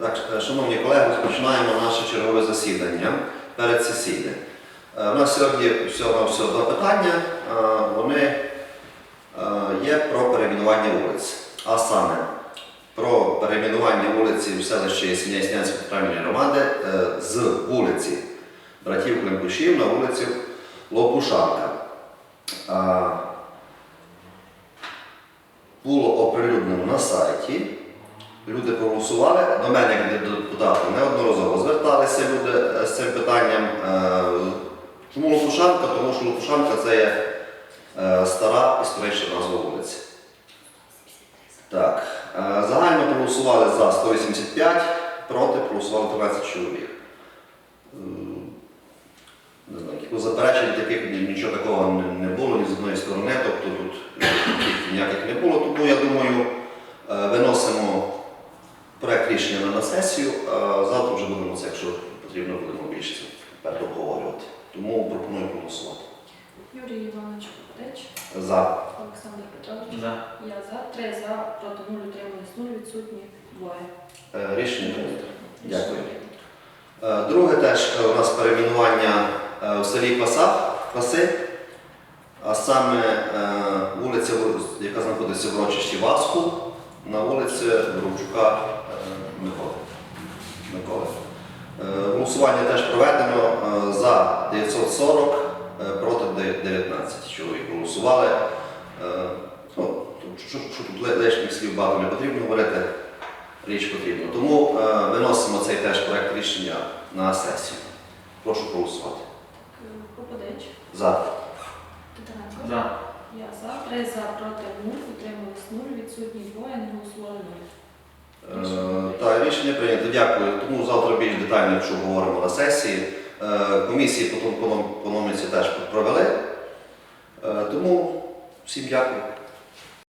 Так, е, шановні колеги, розпочинаємо наше чергове засідання передсесійне. У нас сьогодні всього всього два питання. Е, Вони е, є про перейменування вулиць. А саме про перейменування вулиці в селищі Ясеня-Яснянської територіальної громади з вулиці братів Климпушів на вулицю Лопушанка. Було оприлюднено на сайті. Люди проголосували. До мене, як депутата, неодноразово зверталися люди е, з цим питанням. Е, Чому Лопушанка? Тому що Лопушанка це є е, стара історична назва вулиці. Так. Загально проголосували за 185, проти проголосували 13 чоловік. Не знаю, заперечень таких нічого такого не- було ні з одної сторони, тобто тут ніяких не було. Тому я думаю, виносимо рішення на сесію, а завтра вже будемо це, якщо потрібно, будемо більше тепер обговорювати. Тому пропоную проголосувати. Юрій Іванович Попадич, За. Олександр Петрович. За. Я за. Три за, проти нуль, утримались нуль, відсутні двоє. Е, Рішення прийнято. Дякую. Е, Друге теж е, у нас перейменування у селі Кваса, Кваси, а саме вулиця, яка знаходиться в урочищі Васку, на вулиці Бровчука Миколи. Миколи. Е, Голосування теж проведено е, за 940, е, проти 19 чоловік голосували. Ну, тут що, що тут лишніх слів багато не потрібно говорити, річ потрібна. Тому виносимо цей теж проект рішення на сесію. Прошу проголосувати. Е, Попадич, За. Титаренко. За. Я за. Три за, проти нуль, утримались нуль, відсутні двоє, не голосували нуль. Рішення прийнято. Дякую. Тому завтра більш детально, якщо говоримо на сесії. Е, Комісії по том- по ном- по номіці теж провели. Е, Тому всім дякую.